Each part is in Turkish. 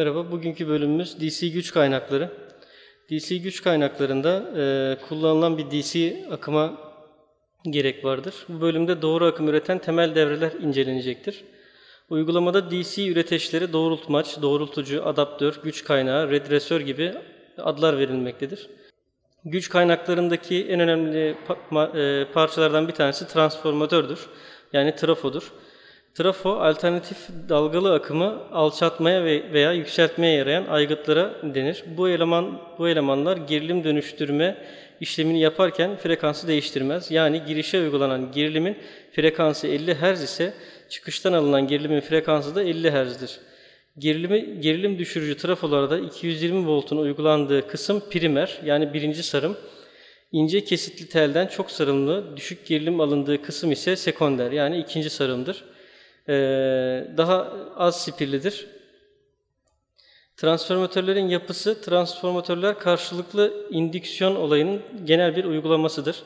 Merhaba, bugünkü bölümümüz DC güç kaynakları. DC güç kaynaklarında e, kullanılan bir DC akıma gerek vardır. Bu bölümde doğru akım üreten temel devreler incelenecektir. Uygulamada DC üreteçleri doğrultmaç, doğrultucu, adaptör, güç kaynağı, redresör gibi adlar verilmektedir. Güç kaynaklarındaki en önemli e, parçalardan bir tanesi transformatördür. Yani trafodur. Trafo, alternatif dalgalı akımı alçaltmaya ve veya yükseltmeye yarayan aygıtlara denir. Bu eleman bu elemanlar gerilim dönüştürme işlemini yaparken frekansı değiştirmez. Yani girişe uygulanan gerilimin frekansı 50 Hz ise çıkıştan alınan gerilimin frekansı da 50 Hz'dir. Gerilimi, gerilim düşürücü trafolarda 220 voltun uygulandığı kısım primer yani birinci sarım. İnce kesitli telden çok sarımlı düşük gerilim alındığı kısım ise sekonder yani ikinci sarımdır. Ee, daha az spirlidir. Transformatörlerin yapısı, transformatörler karşılıklı indüksiyon olayının genel bir uygulamasıdır.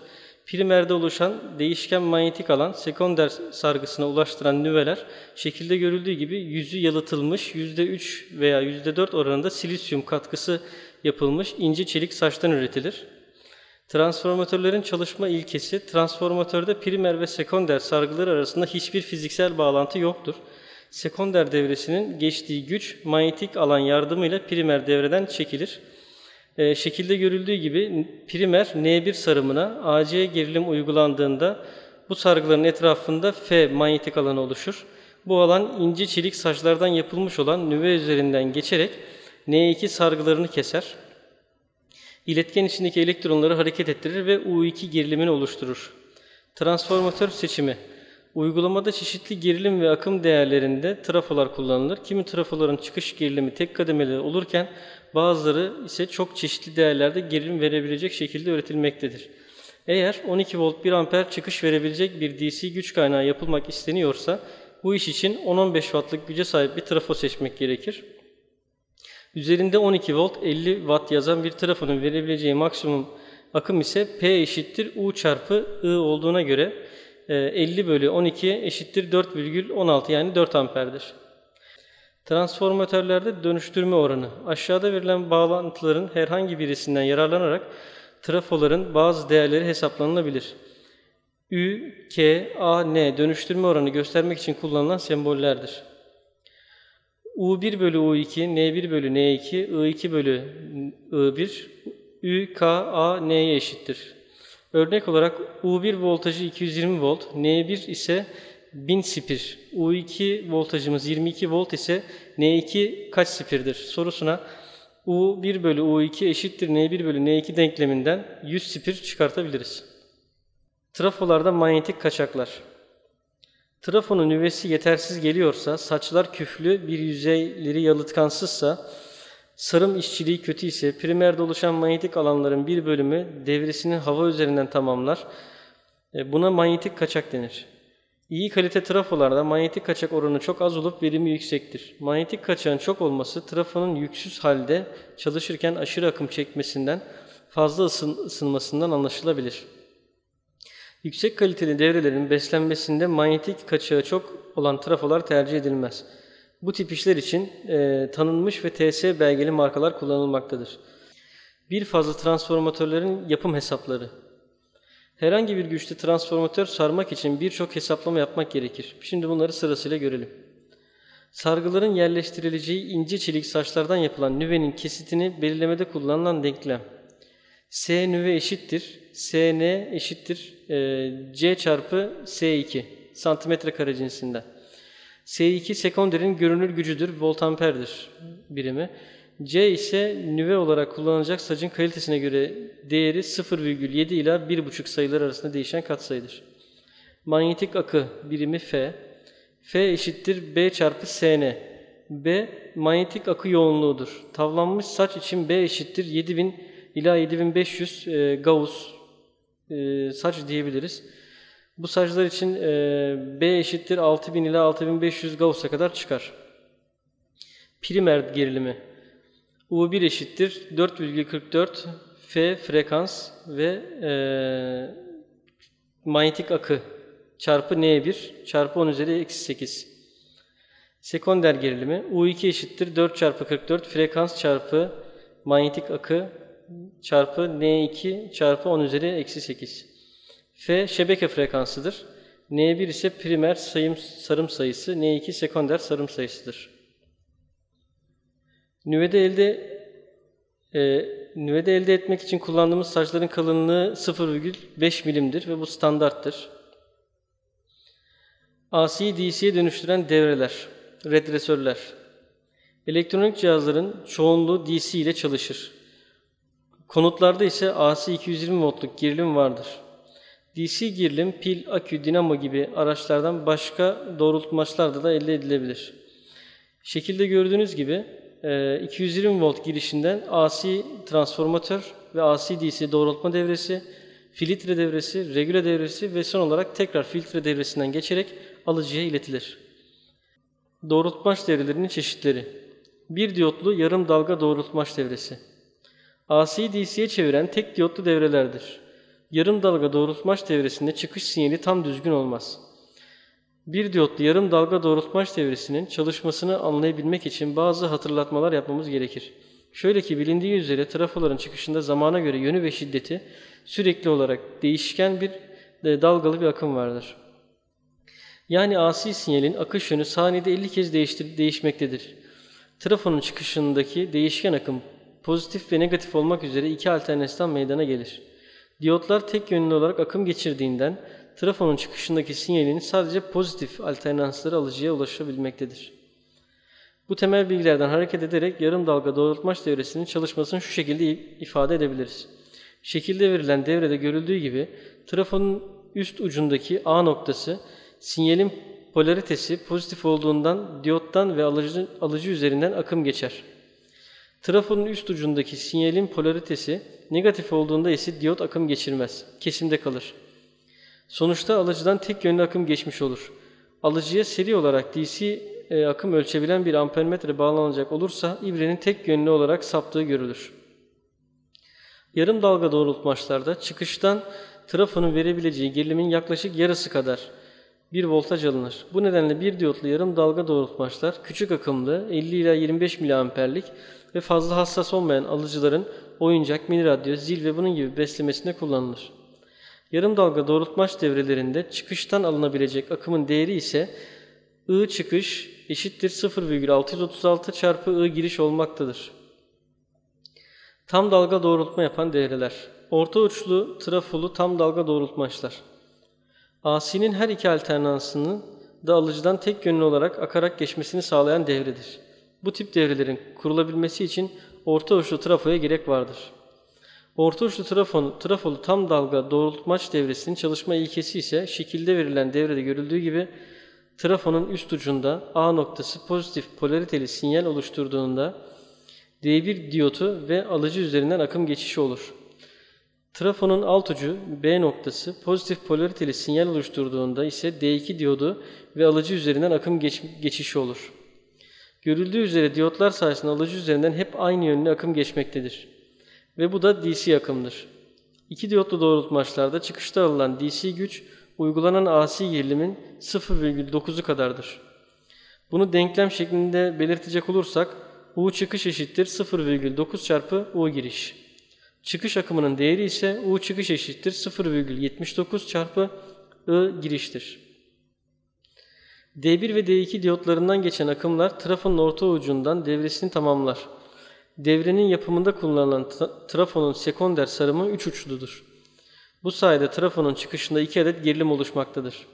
Primerde oluşan değişken manyetik alan, sekonder sargısına ulaştıran nüveler, şekilde görüldüğü gibi yüzü yalıtılmış %3 veya %4 oranında silisyum katkısı yapılmış ince çelik saçtan üretilir. Transformatörlerin çalışma ilkesi, transformatörde primer ve sekonder sargıları arasında hiçbir fiziksel bağlantı yoktur. Sekonder devresinin geçtiği güç manyetik alan yardımıyla primer devreden çekilir. E, şekilde görüldüğü gibi primer N1 sarımına AC gerilim uygulandığında bu sargıların etrafında F manyetik alanı oluşur. Bu alan ince çelik saçlardan yapılmış olan nüve üzerinden geçerek N2 sargılarını keser. İletken içindeki elektronları hareket ettirir ve U2 gerilimini oluşturur. Transformatör seçimi Uygulamada çeşitli gerilim ve akım değerlerinde trafolar kullanılır. Kimi trafoların çıkış gerilimi tek kademeli olurken bazıları ise çok çeşitli değerlerde gerilim verebilecek şekilde üretilmektedir. Eğer 12 volt 1 amper çıkış verebilecek bir DC güç kaynağı yapılmak isteniyorsa bu iş için 10-15 wattlık güce sahip bir trafo seçmek gerekir. Üzerinde 12 volt 50 watt yazan bir trafonun verebileceği maksimum akım ise P eşittir U çarpı I olduğuna göre 50 bölü 12 eşittir 4,16 yani 4 amperdir. Transformatörlerde dönüştürme oranı. Aşağıda verilen bağlantıların herhangi birisinden yararlanarak trafoların bazı değerleri hesaplanılabilir. Ü, K, A, N dönüştürme oranı göstermek için kullanılan sembollerdir. U1 bölü U2, N1 bölü N2, I2 bölü I1, Ü, A, N'ye eşittir. Örnek olarak U1 voltajı 220 volt, N1 ise 1000 spir, U2 voltajımız 22 volt ise N2 kaç spirdir sorusuna U1 bölü U2 eşittir N1 bölü N2 denkleminden 100 spir çıkartabiliriz. Trafolarda manyetik kaçaklar. Trafonun nüvesi yetersiz geliyorsa, saçlar küflü, bir yüzeyleri yalıtkansızsa, sarım işçiliği kötü ise, primerde oluşan manyetik alanların bir bölümü devresinin hava üzerinden tamamlar. Buna manyetik kaçak denir. İyi kalite trafolarda manyetik kaçak oranı çok az olup verimi yüksektir. Manyetik kaçağın çok olması trafonun yüksüz halde çalışırken aşırı akım çekmesinden, fazla ısın, ısınmasından anlaşılabilir. Yüksek kaliteli devrelerin beslenmesinde manyetik kaçağı çok olan trafolar tercih edilmez. Bu tip işler için e, tanınmış ve TS belgeli markalar kullanılmaktadır. Bir fazla transformatörlerin yapım hesapları. Herhangi bir güçte transformatör sarmak için birçok hesaplama yapmak gerekir. Şimdi bunları sırasıyla görelim. Sargıların yerleştirileceği ince çelik saçlardan yapılan nüvenin kesitini belirlemede kullanılan denklem. S nüve eşittir, SN eşittir e, C çarpı S2 santimetre kare cinsinden. S2 sekonderin görünür gücüdür, voltamperdir birimi. C ise nüve olarak kullanılacak sacın kalitesine göre değeri 0,7 ila 1,5 sayılar arasında değişen katsayıdır. Manyetik akı birimi F. F eşittir B çarpı SN. B manyetik akı yoğunluğudur. Tavlanmış saç için B eşittir 7000 ila 7500 e, Gauss e, saç diyebiliriz. Bu saçlar için e, B eşittir 6000 ila 6500 Gauss'a kadar çıkar. Primer gerilimi U1 eşittir 4,44 F frekans ve e, manyetik akı çarpı N1 çarpı 10 üzeri eksi 8. Sekonder gerilimi U2 eşittir 4 çarpı 44 frekans çarpı manyetik akı çarpı N2 çarpı 10 üzeri eksi 8. F şebeke frekansıdır. N1 ise primer sayım, sarım sayısı, N2 sekonder sarım sayısıdır. Nüvede elde e, nüvede elde etmek için kullandığımız saçların kalınlığı 0,5 milimdir ve bu standarttır. AC'yi DC'ye dönüştüren devreler, redresörler. Elektronik cihazların çoğunluğu DC ile çalışır. Konutlarda ise AC 220 voltluk gerilim vardır. DC gerilim pil, akü, dinamo gibi araçlardan başka doğrultmaçlarda da elde edilebilir. Şekilde gördüğünüz gibi 220 volt girişinden AC transformatör ve AC DC doğrultma devresi, filtre devresi, regüle devresi ve son olarak tekrar filtre devresinden geçerek alıcıya iletilir. Doğrultmaç devrelerinin çeşitleri Bir diyotlu yarım dalga doğrultmaç devresi AC DC'ye çeviren tek diyotlu devrelerdir. Yarım dalga doğrultmaç devresinde çıkış sinyali tam düzgün olmaz. Bir diyotlu yarım dalga doğrultmaç devresinin çalışmasını anlayabilmek için bazı hatırlatmalar yapmamız gerekir. Şöyle ki bilindiği üzere trafoların çıkışında zamana göre yönü ve şiddeti sürekli olarak değişken bir e, dalgalı bir akım vardır. Yani AC sinyalin akış yönü saniyede 50 kez değiştir değişmektedir. Trafonun çıkışındaki değişken akım pozitif ve negatif olmak üzere iki alternatiften meydana gelir. Diyotlar tek yönlü olarak akım geçirdiğinden trafonun çıkışındaki sinyalin sadece pozitif alternansları alıcıya ulaşabilmektedir. Bu temel bilgilerden hareket ederek yarım dalga doğrultmaç devresinin çalışmasını şu şekilde ifade edebiliriz. Şekilde verilen devrede görüldüğü gibi trafonun üst ucundaki A noktası sinyalin polaritesi pozitif olduğundan diyottan ve alıcı, alıcı üzerinden akım geçer. Trafonun üst ucundaki sinyalin polaritesi negatif olduğunda ise diyot akım geçirmez, kesimde kalır. Sonuçta alıcıdan tek yönlü akım geçmiş olur. Alıcıya seri olarak DC e, akım ölçebilen bir ampermetre bağlanacak olursa ibrenin tek yönlü olarak saptığı görülür. Yarım dalga doğrultmaçlarda çıkıştan trafonun verebileceği gerilimin yaklaşık yarısı kadar bir voltaj alınır. Bu nedenle bir diyotlu yarım dalga doğrultmaçlar küçük akımlı 50 ila 25 miliamperlik ve fazla hassas olmayan alıcıların oyuncak, mini radyo, zil ve bunun gibi beslemesinde kullanılır. Yarım dalga doğrultmaç devrelerinde çıkıştan alınabilecek akımın değeri ise I çıkış eşittir 0,636 çarpı I giriş olmaktadır. Tam dalga doğrultma yapan devreler. Orta uçlu trafolu tam dalga doğrultmaçlar. AC'nin her iki alternansının da alıcıdan tek yönlü olarak akarak geçmesini sağlayan devredir. Bu tip devrelerin kurulabilmesi için orta uçlu trafoya gerek vardır. Orta uçlu trafon, trafolu tam dalga doğrultmaç devresinin çalışma ilkesi ise şekilde verilen devrede görüldüğü gibi trafonun üst ucunda A noktası pozitif polariteli sinyal oluşturduğunda D1 diyotu ve alıcı üzerinden akım geçişi olur. Trafonun alt ucu B noktası pozitif polariteli sinyal oluşturduğunda ise D2 diyodu ve alıcı üzerinden akım geç geçişi olur. Görüldüğü üzere diyotlar sayesinde alıcı üzerinden hep aynı yönlü akım geçmektedir. Ve bu da DC akımdır. İki diyotlu doğrultmaçlarda çıkışta alınan DC güç uygulanan AC gerilimin 0,9'u kadardır. Bunu denklem şeklinde belirtecek olursak U çıkış eşittir 0,9 çarpı U giriş. Çıkış akımının değeri ise U çıkış eşittir 0,79 çarpı I giriştir. D1 ve D2 diyotlarından geçen akımlar trafonun orta ucundan devresini tamamlar. Devrenin yapımında kullanılan trafonun sekonder sarımı 3 uçludur. Bu sayede trafonun çıkışında 2 adet gerilim oluşmaktadır.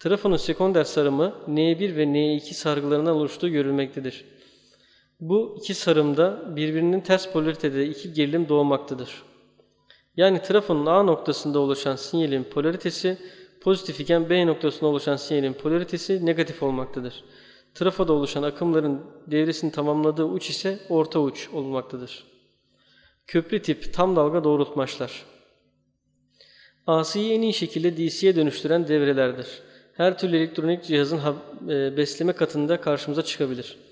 Trafonun sekonder sarımı N1 ve N2 sargılarından oluştuğu görülmektedir. Bu iki sarımda birbirinin ters polaritede iki gerilim doğmaktadır. Yani trafonun A noktasında oluşan sinyalin polaritesi pozitif iken B noktasında oluşan sinyalin polaritesi negatif olmaktadır. Trafoda oluşan akımların devresini tamamladığı uç ise orta uç olmaktadır. Köprü tip tam dalga doğrultmaçlar. AC'yi en iyi şekilde DC'ye dönüştüren devrelerdir. Her türlü elektronik cihazın e, besleme katında karşımıza çıkabilir.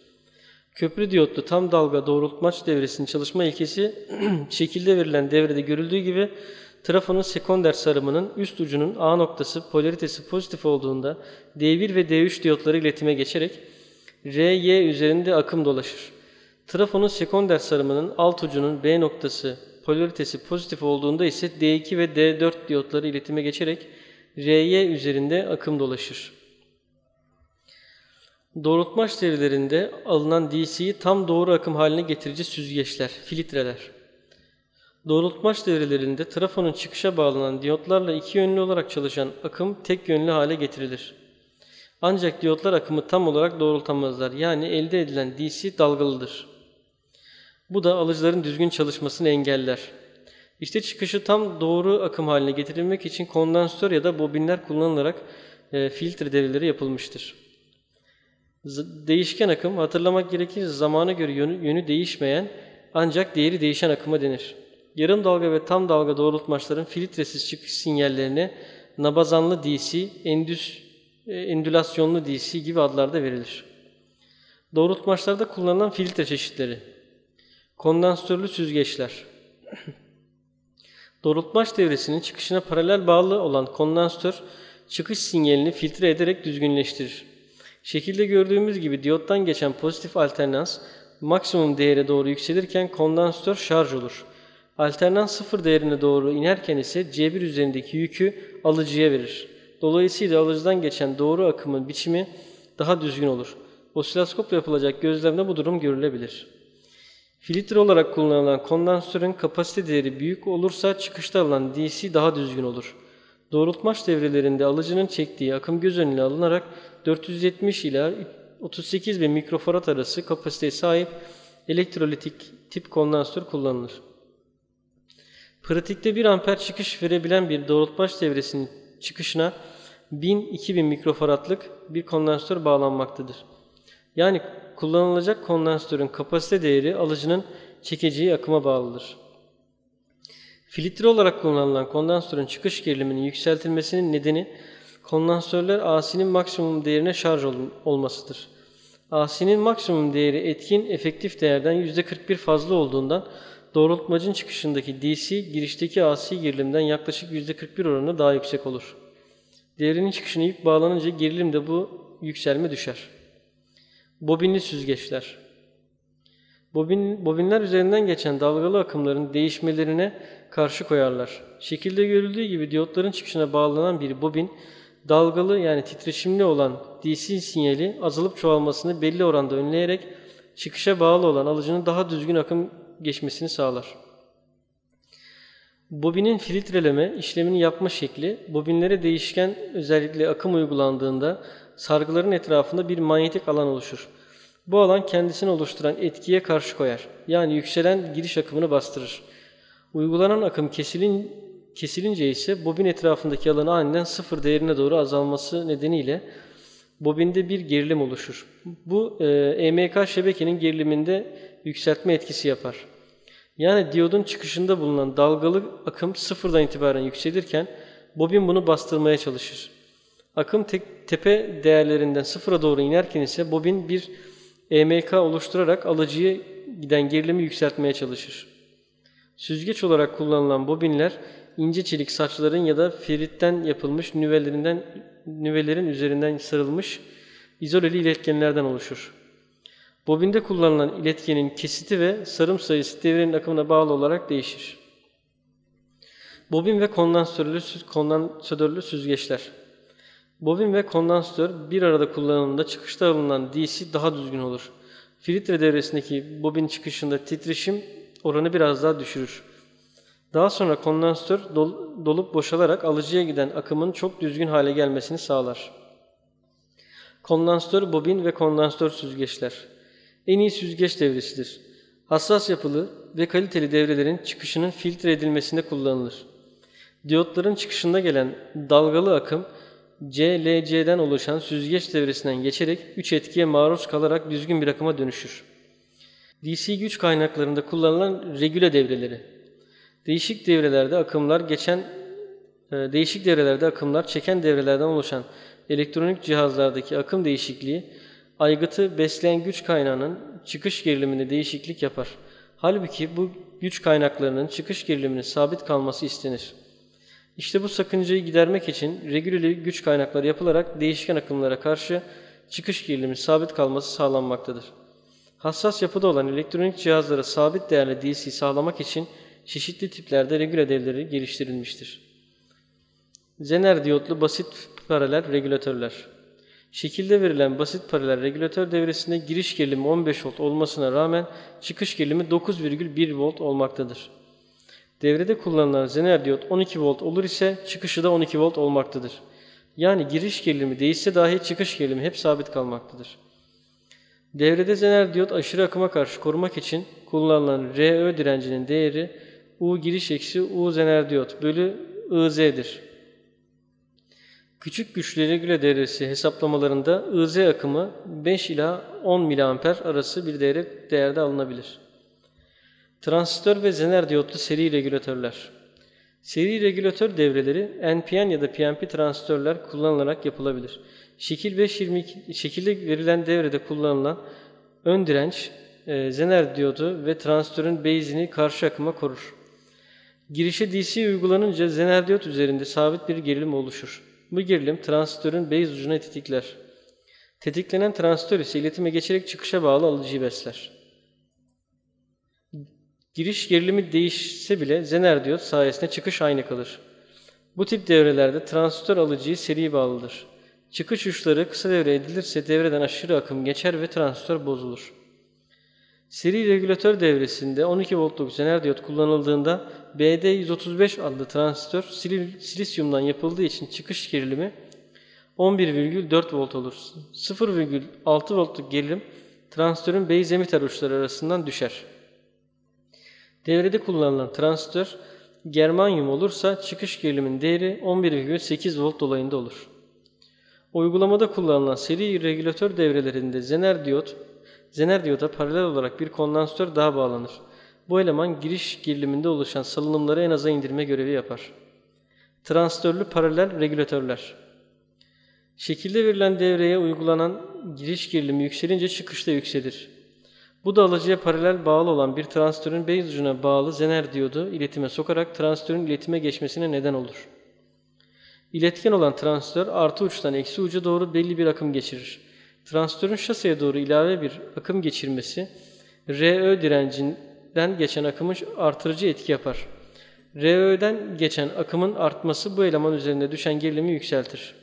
Köprü diyotlu tam dalga doğrultmaç devresinin çalışma ilkesi şekilde verilen devrede görüldüğü gibi trafonun sekonder sarımının üst ucunun A noktası polaritesi pozitif olduğunda D1 ve D3 diyotları iletime geçerek RY üzerinde akım dolaşır. Trafonun sekonder sarımının alt ucunun B noktası polaritesi pozitif olduğunda ise D2 ve D4 diyotları iletime geçerek RY üzerinde akım dolaşır. Doğrultmaç devrelerinde alınan DC'yi tam doğru akım haline getirici süzgeçler, filtreler. Doğrultmaç devrelerinde trafonun çıkışa bağlanan diyotlarla iki yönlü olarak çalışan akım tek yönlü hale getirilir. Ancak diyotlar akımı tam olarak doğrultamazlar. Yani elde edilen DC dalgalıdır. Bu da alıcıların düzgün çalışmasını engeller. İşte çıkışı tam doğru akım haline getirilmek için kondansatör ya da bobinler kullanılarak e, filtre devreleri yapılmıştır. Değişken akım hatırlamak gerekirse zamana göre yönü, yönü değişmeyen ancak değeri değişen akıma denir. Yarım dalga ve tam dalga doğrultmaçların filtresiz çıkış sinyallerine nabazanlı DC, endüs, e, endülasyonlu DC gibi adlarda verilir. Doğrultmaçlarda kullanılan filtre çeşitleri Kondansatörlü süzgeçler Doğrultmaç devresinin çıkışına paralel bağlı olan kondansatör çıkış sinyalini filtre ederek düzgünleştirir. Şekilde gördüğümüz gibi diyottan geçen pozitif alternans maksimum değere doğru yükselirken kondansatör şarj olur. Alternans sıfır değerine doğru inerken ise C1 üzerindeki yükü alıcıya verir. Dolayısıyla alıcıdan geçen doğru akımın biçimi daha düzgün olur. Osiloskopla yapılacak gözlemde bu durum görülebilir. Filtre olarak kullanılan kondansatörün kapasite değeri büyük olursa çıkışta alınan DC daha düzgün olur. Doğrultmaç devrelerinde alıcının çektiği akım göz önüne alınarak 470 ila 38 ve mikrofarad arası kapasiteye sahip elektrolitik tip kondansatör kullanılır. Pratikte 1 amper çıkış verebilen bir doğrultmaç devresinin çıkışına 1000-2000 mikrofaradlık bir kondansatör bağlanmaktadır. Yani kullanılacak kondansatörün kapasite değeri alıcının çekeceği akıma bağlıdır. Filtre olarak kullanılan kondansatörün çıkış geriliminin yükseltilmesinin nedeni kondansatörler AC'nin maksimum değerine şarj ol olmasıdır. AC'nin maksimum değeri etkin efektif değerden %41 fazla olduğundan doğrultmacın çıkışındaki DC girişteki AC gerilimden yaklaşık %41 oranında daha yüksek olur. Değerinin çıkışına yük bağlanınca gerilimde bu yükselme düşer. Bobinli süzgeçler Bobin, bobinler üzerinden geçen dalgalı akımların değişmelerine karşı koyarlar. Şekilde görüldüğü gibi diyotların çıkışına bağlanan bir bobin, dalgalı yani titreşimli olan DC sinyali azalıp çoğalmasını belli oranda önleyerek çıkışa bağlı olan alıcının daha düzgün akım geçmesini sağlar. Bobinin filtreleme işlemini yapma şekli, bobinlere değişken özellikle akım uygulandığında sargıların etrafında bir manyetik alan oluşur. Bu alan kendisini oluşturan etkiye karşı koyar. Yani yükselen giriş akımını bastırır. Uygulanan akım kesilin, kesilince ise bobin etrafındaki alanı aniden sıfır değerine doğru azalması nedeniyle bobinde bir gerilim oluşur. Bu e, EMK şebekenin geriliminde yükseltme etkisi yapar. Yani diyodun çıkışında bulunan dalgalı akım sıfırdan itibaren yükselirken bobin bunu bastırmaya çalışır. Akım te tepe değerlerinden sıfıra doğru inerken ise bobin bir EMK oluşturarak alıcıya giden gerilimi yükseltmeye çalışır. Süzgeç olarak kullanılan bobinler ince çelik saçların ya da feritten yapılmış nüvelerinden nüvelerin üzerinden sarılmış izoleli iletkenlerden oluşur. Bobinde kullanılan iletkenin kesiti ve sarım sayısı devrenin akımına bağlı olarak değişir. Bobin ve kondansatörlü, kondansatörlü süzgeçler Bobin ve kondansatör bir arada kullanıldığında çıkışta alınan DC daha düzgün olur. Filtre devresindeki bobin çıkışında titreşim oranı biraz daha düşürür. Daha sonra kondansatör dol, dolup boşalarak alıcıya giden akımın çok düzgün hale gelmesini sağlar. Kondansatör, bobin ve kondansatör süzgeçler en iyi süzgeç devresidir. Hassas yapılı ve kaliteli devrelerin çıkışının filtre edilmesinde kullanılır. Diyotların çıkışında gelen dalgalı akım CLC'den oluşan süzgeç devresinden geçerek üç etkiye maruz kalarak düzgün bir akıma dönüşür. DC güç kaynaklarında kullanılan regüle devreleri. Değişik devrelerde akımlar geçen e, değişik devrelerde akımlar çeken devrelerden oluşan elektronik cihazlardaki akım değişikliği aygıtı besleyen güç kaynağının çıkış geriliminde değişiklik yapar. Halbuki bu güç kaynaklarının çıkış geriliminin sabit kalması istenir. İşte bu sakıncayı gidermek için regüleli güç kaynakları yapılarak değişken akımlara karşı çıkış gerilimi sabit kalması sağlanmaktadır. Hassas yapıda olan elektronik cihazlara sabit değerli DC sağlamak için çeşitli tiplerde regüle devreleri geliştirilmiştir. Zener diyotlu basit paralel regülatörler. Şekilde verilen basit paralel regülatör devresinde giriş gerilimi 15 volt olmasına rağmen çıkış gerilimi 9,1 volt olmaktadır. Devrede kullanılan zener diyot 12 volt olur ise çıkışı da 12 volt olmaktadır. Yani giriş gerilimi değişse dahi çıkış gerilimi hep sabit kalmaktadır. Devrede zener diyot aşırı akıma karşı korumak için kullanılan RÖ direncinin değeri U giriş eksi U zener diyot bölü IZ'dir. Küçük güçlü regüle devresi hesaplamalarında IZ akımı 5 ila 10 mA arası bir değere, değerde alınabilir. Transistör ve zener diyotlu seri regülatörler. Seri regülatör devreleri NPN ya da PNP transistörler kullanılarak yapılabilir. Şekil 522 şekilde verilen devrede kullanılan ön direnç, e, zener diyodu ve transistörün base'ini karşı akıma korur. Girişe DC uygulanınca zener diyot üzerinde sabit bir gerilim oluşur. Bu gerilim transistörün base ucuna tetikler. Tetiklenen transistör ise iletime geçerek çıkışa bağlı alıcıyı besler. Giriş gerilimi değişse bile zener diyot sayesinde çıkış aynı kalır. Bu tip devrelerde transistör alıcıyı seri bağlıdır. Çıkış uçları kısa devre edilirse devreden aşırı akım geçer ve transistör bozulur. Seri regülatör devresinde 12 voltluk zener diyot kullanıldığında BD135 adlı transistör silisyumdan yapıldığı için çıkış gerilimi 11,4 volt olur. 0,6 voltluk gerilim transistörün base emitter uçları arasından düşer. Devrede kullanılan transistör germanyum olursa çıkış gerilimin değeri 11,8 volt dolayında olur. Uygulamada kullanılan seri regülatör devrelerinde zener diyot, zener diyota paralel olarak bir kondansatör daha bağlanır. Bu eleman giriş geriliminde oluşan salınımları en aza indirme görevi yapar. Transistörlü paralel regülatörler. Şekilde verilen devreye uygulanan giriş gerilimi yükselince çıkış da yükselir. Bu da alıcıya paralel bağlı olan bir transistörün base ucuna bağlı zener diyodu iletime sokarak transistörün iletime geçmesine neden olur. İletken olan transistör artı uçtan eksi uca doğru belli bir akım geçirir. Transistörün şaseye doğru ilave bir akım geçirmesi, RÖ direncinden geçen akımın artırıcı etki yapar. RÖ'den geçen akımın artması bu eleman üzerinde düşen gerilimi yükseltir.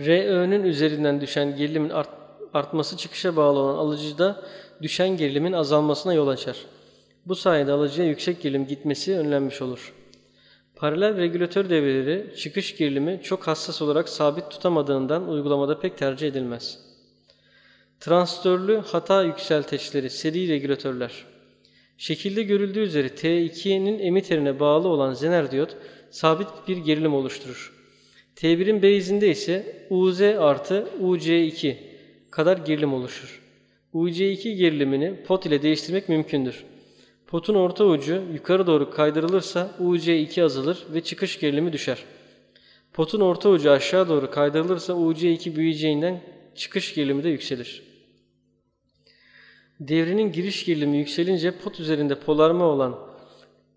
RÖ'nün üzerinden düşen gerilimin art artması çıkışa bağlı olan alıcıda düşen gerilimin azalmasına yol açar. Bu sayede alıcıya yüksek gerilim gitmesi önlenmiş olur. Paralel regülatör devreleri çıkış gerilimi çok hassas olarak sabit tutamadığından uygulamada pek tercih edilmez. Transistörlü hata yükselteçleri seri regülatörler. Şekilde görüldüğü üzere T2'nin emiterine bağlı olan zener diyot sabit bir gerilim oluşturur. T1'in base'inde ise UZ artı UC2 kadar gerilim oluşur. UC2 gerilimini pot ile değiştirmek mümkündür. Potun orta ucu yukarı doğru kaydırılırsa UC2 azalır ve çıkış gerilimi düşer. Potun orta ucu aşağı doğru kaydırılırsa UC2 büyüyeceğinden çıkış gerilimi de yükselir. Devrenin giriş gerilimi yükselince pot üzerinde polarma olan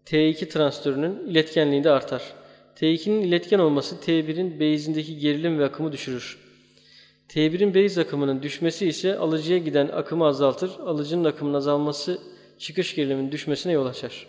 T2 transistörünün iletkenliği de artar. T2'nin iletken olması T1'in base'indeki gerilim ve akımı düşürür. T1'in base akımının düşmesi ise alıcıya giden akımı azaltır. Alıcının akımının azalması çıkış geriliminin düşmesine yol açar.